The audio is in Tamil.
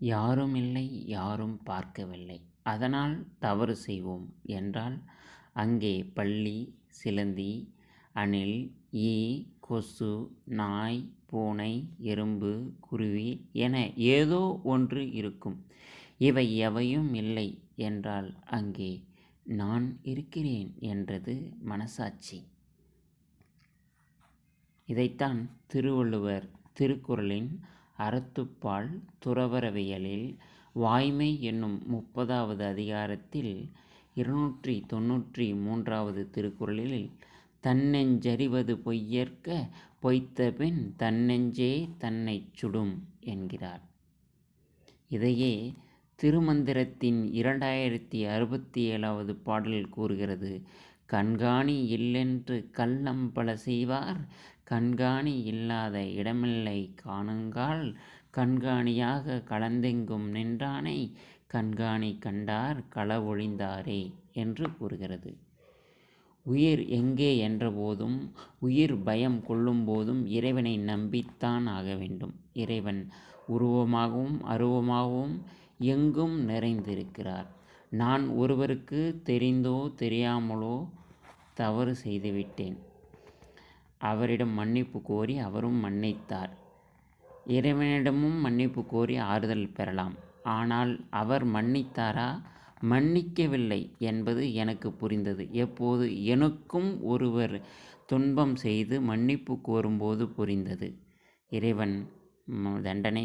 யாரும் இல்லை யாரும் பார்க்கவில்லை. அதனால் தவறு செய்வோம் என்றால் அங்கே பள்ளி சிலந்தி அணில் ஈ கொசு நாய் பூனை எறும்பு குருவி என ஏதோ ஒன்று இருக்கும். இவை எவையும் இல்லை என்றால் அங்கே நான் இருக்கிறேன் என்றது மனசாட்சி. இதைத்தான் திருவள்ளுவர் திருக்குறளின் அறத்துப்பால் துறவறவியலில். வாய்மை என்னும் முப்பதாவது அதிகாரத்தில் இருநூற்றி தொன்னூற்றி மூன்றாவது திருக்குறளில் தன்னெஞ்சறிவது பொய்யற்க பொய்த்தபின் தன்னெஞ்சே தன்னைச் சுடும் என்கிறார். இதையே திருமந்திரத்தின் இரண்டாயிரத்தி அறுபத்தி ஏழாவது பாடல் கூறுகிறது. கண்காணி இல்லென்று கள்ளம் பல செய்வார். கண்காணி இல்லாத இடமில்லை காணுங்கால். கண்காணியாக கலந்தெங்கும் நின்றானை கண்காணி கண்டார் களவொழிந்தாரே என்று கூறுகிறது. உயிர் எங்கே என்றபோதும் உயிர் பயம் கொள்ளும்போதும் இறைவனை நம்பித்தான் ஆக வேண்டும். இறைவன் உருவமாகவும் அருவமாகவும் எங்கும் நிறைந்திருக்கிறார். நான் ஒருவருக்கு தெரிந்தோ தெரியாமலோ தவறு செய்துவிட்டேன். அவரிடம் மன்னிப்பு கோரி அவரும் மன்னித்தார். இறைவனிடமும் மன்னிப்பு கோரி ஆறுதல் பெறலாம். ஆனால் அவர் மன்னித்தாரா? மன்னிக்கவில்லை என்பது எனக்கு புரிந்தது. எப்போது எனக்கும் ஒருவர் துன்பம் செய்து மன்னிப்பு கோரும்போது புரிந்தது. இறைவன் தண்டனை